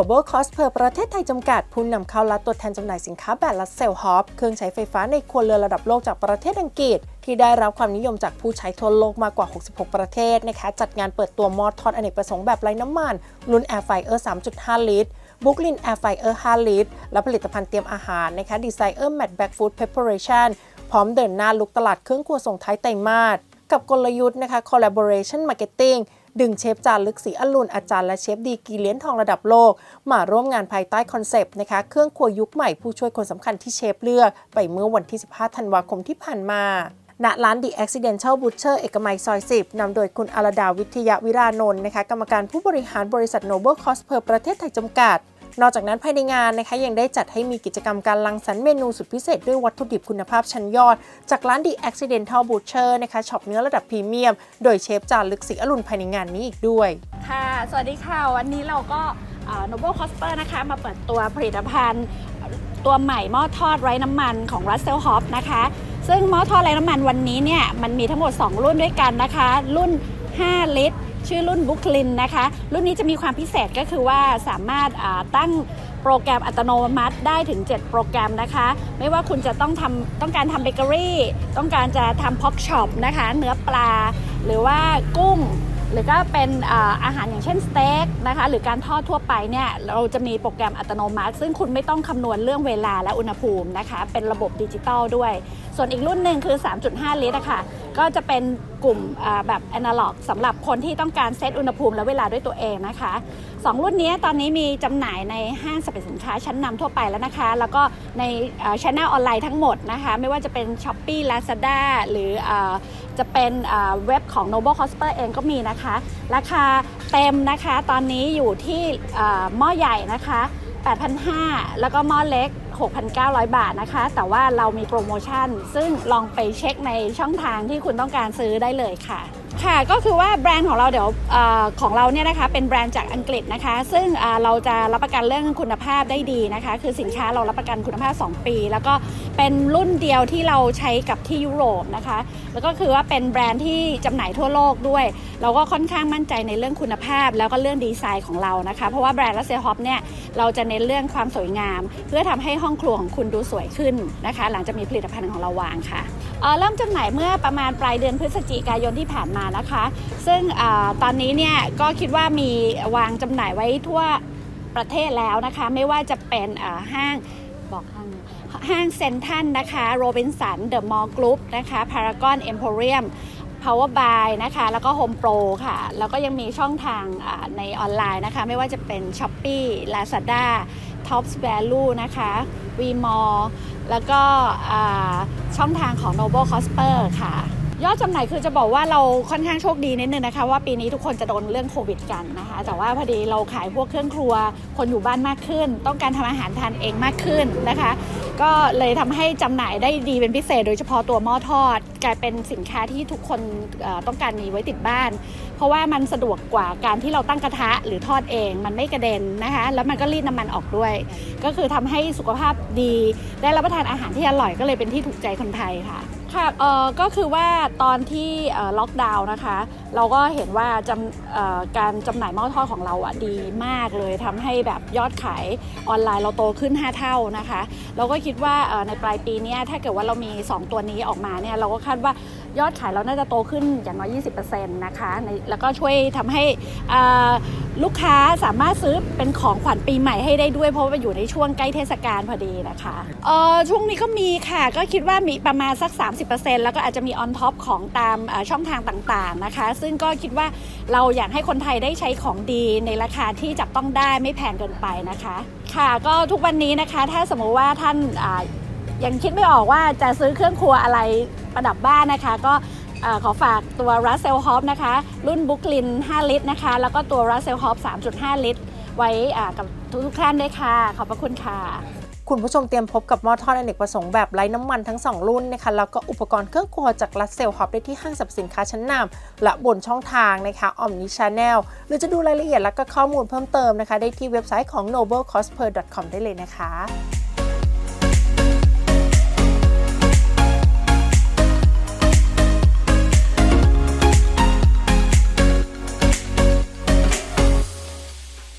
Noble Cosper ประเทศไทยจำกัด ผู้นำเข้าและตัวแทนจำหน่ายสินค้าแบบลัดเซลฮอปเครื่องใช้ไฟฟ้าในครัวเรือนระดับโลกจากประเทศอังกฤษ ที่ได้รับความนิยมจากผู้ใช้ทั่วโลกมากกว่า 66 ประเทศนะคะจัดงานเปิดตัวมอดทอดอเนกประสงค์แบบไร้น้ำมัน รุ่น Air Fryer 3.5 ลิตรบุกลิน Air Fryer 5ลิตร และผลิตภัณฑ์เตรียมอาหารนะคะ Desire Matte Back Food Preparation พร้อมเดินหน้าลุกตลาดเครื่องครัวส่งท้ายไตรมาสกับกลยุทธ์นะคะ Collaboration Marketing ดึงเชฟจานลึกสีอรุณอาจารย์และเชฟดีกีเหรียนทองระดับโลก มาร่วมงานภายใต้คอนเซปต์นะคะ เครื่องครัวยุคใหม่ผู้ช่วยคนสำคัญที่เชฟเลือก ไปเมื่อวันที่ 15 ธันวาคมที่ผ่านมาณร้าน The Accidental Butcher เอกมัยซอย 10 นำโดยคุณอรดาวิทยาวิรานนท์นะคะ กรรมการผู้บริหารบริษัท Noble Cosper ประเทศไทยจำกัด นอกจากนั้นภายในงานนะคะยังได้จัดให้มีกิจกรรมการรังสรรค์เมนูสุดพิเศษด้วยวัตถุดิบคุณภาพชั้นยอด จากร้าน The Accidental Butcher นะคะช็อปเนื้อระดับพรีเมียม โดยเชฟจานลึกสีอรุณภายในงานนี้อีกด้วย ค่ะ สวัสดีค่ะ วันนี้เราก็โนเบิลคอสเปอร์นะคะ มาเปิดตัวผลิตภัณฑ์ตัวใหม่หม้อทอดไร้น้ำมันของ Russell Hobbs นะคะ ซึ่งหม้อทอดไร้น้ำมันวันนี้เนี่ยมันมีทั้งหมด 2 รุ่นด้วยกันนะคะ รุ่น 5 ลิตร ชื่อรุ่นบุคลินนะคะ รุ่นนี้จะมีความพิเศษก็คือว่าสามารถตั้งโปรแกรมอัตโนมัติได้ถึง 7 โปรแกรมนะคะ ไม่ว่าคุณจะต้องทำต้องการทำเบเกอรี่ ต้องการจะทำพ็อกช็อปนะคะ เนื้อปลา หรือว่ากุ้ง หรือก็เป็นอาหารอย่างเช่นสเต็กนะคะ หรือการทอดทั่วไปเนี่ยเราจะมีโปรแกรมอัตโนมัติ ซึ่งคุณไม่ต้องคำนวณเรื่องเวลาและอุณหภูมินะคะ เป็นระบบดิจิตอลด้วย ส่วนอีกรุ่นหนึ่งคือ 3.5 ลิตรอะค่ะ ก็จะเป็นกลุ่มแบบแอนะล็อกสำหรับคนที่ต้องการเซตอุณหภูมิและเวลาด้วยตัวเองนะคะสองรุ่นนี้ตอนนี้มีจำหน่ายในห้างสรรพสินค้าชั้นนำทั่วไปแล้วนะคะ แล้วก็ในช่องออนไลน์ทั้งหมดนะคะ ไม่ว่าจะเป็น s h อ p e e Lazada หรืออจะเป็นเว็บของ Noble Cosper เองก็มีนะคะ ราคาเต็มนะคะตอนนี้อยู่ที่หม้อใหญ่นะคะ8,500 แล้วก็หม้อเล็ก 6,900 บาทนะคะ แต่ว่าเรามีโปรโมชั่น ซึ่งลองไปเช็คในช่องทางที่คุณต้องการซื้อได้เลยค่ะค่ะก็คือว่าแบรนด์ของเราเดี๋ยวอของเราเนี่ยนะคะเป็นแบรนด์จากอังกฤษนะคะ ซึ่งเราจะรับประกันเรื่องคุณภาพได้ดีนะคะ คือสินค้าเรารับประกันคุณภาพ 2 ปี แล้วก็เป็นรุ่นเดียวที่เราใช้กับที่ยุโรปนะคะ แล้วก็คือว่าเป็นแบรนด์ที่จำหน่ายทั่วโลกด้วย เราก็ค่อนข้างมั่นใจในเรื่องคุณภาพ แล้วก็เรื่องดีไซน์ของเรานะคะ เพราะว่าแบรนด์ลัสเซลฮอปเนี่ยเราจะเน้นเรื่องความสวยงาม เพื่อทำให้ห้องครัวของคุณดูสวยขึ้นนะคะ หลังจากมีผลิตภัณฑ์ของเราวางค่ะเเริ่มจำหน่ายเมื่อประมาณปลายเดือนพฤศจิกายนที่ผ่านมานะคะ ซึ่งอตอนนี้เนี่ยก็คิดว่ามีวางจำหน่ายไว้ทั่วประเทศแล้วนะคะ ไม่ว่าจะเป็นห้างบอกห้างห้างเซนทัลนะคะโรบินสันเดอะมอลล์กรุ๊ปนะคะพารากอนเอ็มโพเรียม Power Buy นะคะ แล้วก็ Home Pro ค่ะ แล้วก็ยังมีช่องทางในออนไลน์นะคะ ไม่ว่าจะเป็น Shopee Lazada Tops Value นะคะ Vmall แล้วก็ช่องทางของ Noble Cosper ค่ะ ยอดจำหน่ายคือจะบอกว่าเราค่อนข้างโชคดีนิดนึงนะคะ ว่าปีนี้ทุกคนจะโดนเรื่องโควิดกันนะคะ แต่ว่าพอดีเราขายพวกเครื่องครัว คนอยู่บ้านมากขึ้น ต้องการทำอาหารทานเองมากขึ้นนะคะ ก็เลยทำให้จำหน่ายได้ดีเป็นพิเศษ โดยเฉพาะตัวหม้อทอด กลายเป็นสินค้าที่ทุกคนต้องการมีไว้ติดบ้าน เพราะว่ามันสะดวกกว่าการที่เราตั้งกระทะหรือทอดเอง มันไม่กระเด็นนะคะ แล้วมันก็รีดน้ำมันออกด้วย ก็คือทำให้สุขภาพดีได้รับประทานอาหารที่อร่อยก็เลยเป็นที่ถูกใจคนไทยค่ะ ค่ะเอ่อก็คือว่าตอนที่ล็อกดาวน์นะคะ เราก็เห็นว่าจำการจำหน่ายหม้อทอดของเราอะดีมากเลยทำให้แบบยอดขายออนไลน์เราโตขึ้น 5 เท่านะคะ เราก็คิดว่าในปลายปีนี้ถ้าเกิดว่าเรามี 2 ตัวนี้ออกมาเนี่ยเราก็คาดว่ายอดขายเราน่าจะโตขึ้นอย่างน้อย 20%นะคะแล้วก็ช่วยทำให้ลูกค้าสามารถซื้อเป็นของขวัญปีใหม่ให้ได้ด้วย เพราะว่าอยู่ในช่วงใกล้เทศกาลพอดีนะคะเออช่วงนี้ก็มีค่ะก็คิดว่ามีประมาณสัก30%แล้วก็อาจจะมีออนท็อปของตามช่องทางต่างๆนะคะ ซึ่งก็คิดว่าเราอยากให้คนไทยได้ใช้ของดีในราคาที่จับต้องได้ไม่แพงเกินไปนะคะ ค่ะก็ทุกวันนี้นะคะถ้าสมมุติว่าท่านยังคิดไม่ออกว่าจะซื้อเครื่องครัวอะไรประดับบ้านนะคะ ก็อขอฝากตัว Russell Hop นะคะ รุ่น Brooklyn 5ลิตรนะคะ แล้วก็ตัว Russell Hop 3.5 ลิตร ไว้กับทุกๆท่านด้วยค่ะ ขอบพระคุณค่ะ คุณผู้ชมเตรียมพบกับหม้อทอดอเนกประสงค์แบบไร้น้ำมันทั้ง 2 รุ่นนะคะ แล้วก็อุปกรณ์เครื่องครัวจากรัสเซลฮอปได้ที่ห้างสรรพสินค้าชั้นนำและบนช่องทางนะคะออมนิชาแนลหรือจะดูรายละเอียดและก็ข้อมูลเพิ่มเติมนะคะ ได้ที่เว็บไซต์ของ noblecosper.com ได้เลยนะคะ